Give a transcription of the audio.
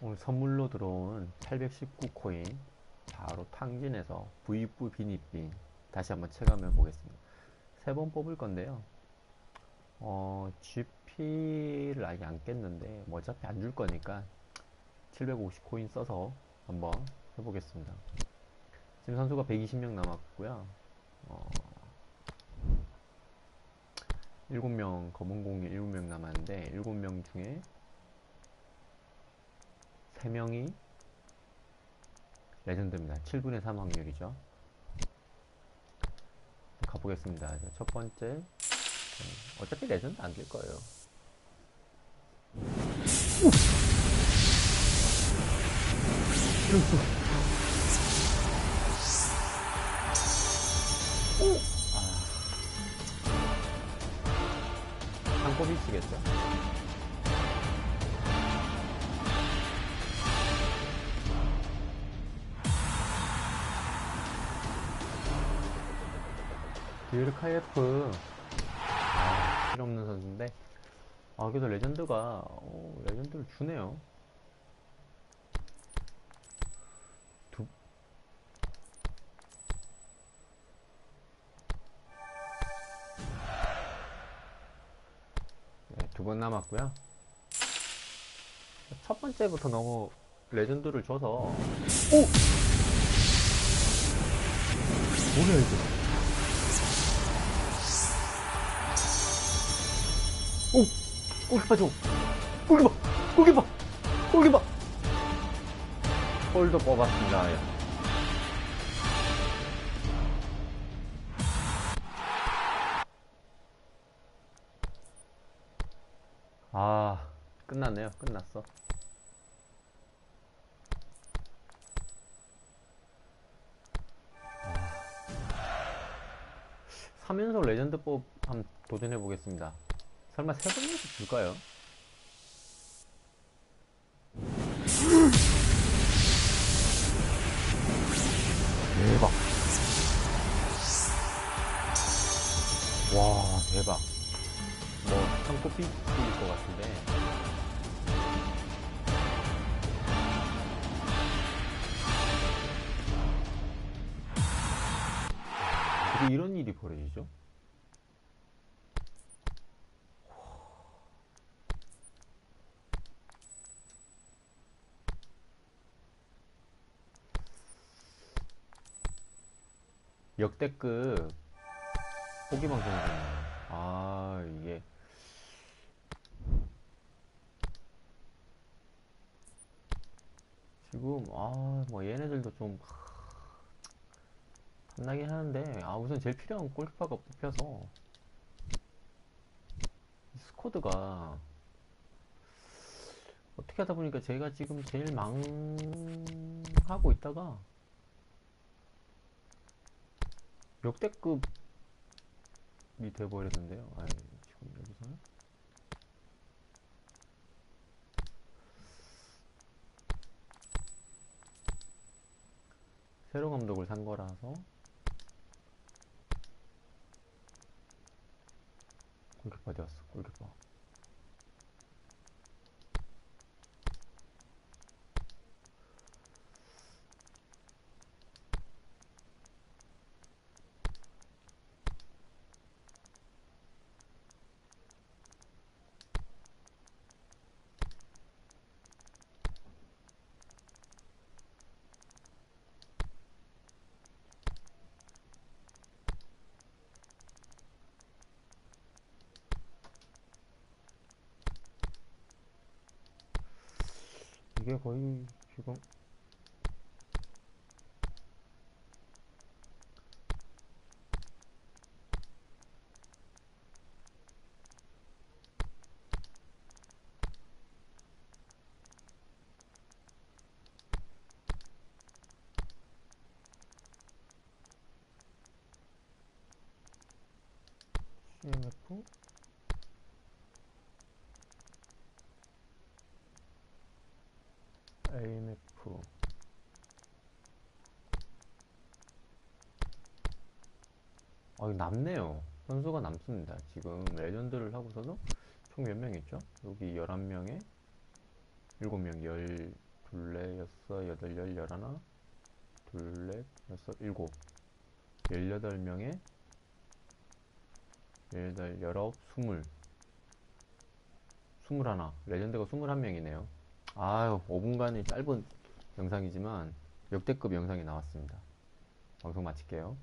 오늘 선물로 들어온 819코인 바로 탕진해서 V2 비니빈 다시 한번 체감해 보겠습니다. 세 번 뽑을 건데요. 어, GP를 아예 안 깼는데 뭐 어차피 안 줄 거니까 750코인 써서 한번 해보겠습니다. 지금 선수가 120명 남았고요. 어, 7명 검은 공이 7명 남았는데 7명 중에 3명이 레전드입니다. 7분의 3 확률이죠. 가보겠습니다. 첫 번째. 네, 어차피 레전드 안 될 거예요. 아. 한꼬비치겠죠? 디르카예프 아, 필요없는 선수인데. 아 그래도 레전드가 어, 레전드를 주네요. 두. 네, 두 번 남았고요. 첫 번째부터 너무 레전드를 줘서. 오! 뭐야 이거 오! 골키퍼 줘! 골키퍼! 골키퍼! 골키퍼! 골도 뽑았습니다. 예. 아, 끝났네요. 끝났어. 아. 3연속 레전드 뽑 한번 도전해 보겠습니다. 설마 세 번째도 줄까요? 대박. 와, 대박. 뭐, 창고 삐일 것 같은데. 이런 일이 벌어지죠? 역대급 포기 방송이잖아요. 아, 이게. 지금, 아, 뭐, 얘네들도 좀, 탐나긴 하는데, 아, 우선 제일 필요한 골키퍼가 뽑혀서, 이 스쿼드가, 어떻게 하다 보니까 제가 지금 제일 망하고 있다가, 역대급이 돼버렸는데요. 아이, 지금 여기서 새로 감독을 산 거라서 골키퍼 되었어. 골키퍼. 이게 거의 지금 CMF AMF 아, 이거 남네요. 선수가 남습니다. 지금 레전드를 하고서도 총 몇 명 있죠? 여기 11명에 7명, 둘넷 여섯 여덟 열 열하나 둘넷 여섯 일곱 열여덟 명에 열여덟 열아홉 스물 스물하나 레전드가 스물한 명이네요 아유 5분간의 짧은 영상이지만 역대급 영상이 나왔습니다. 방송 마칠게요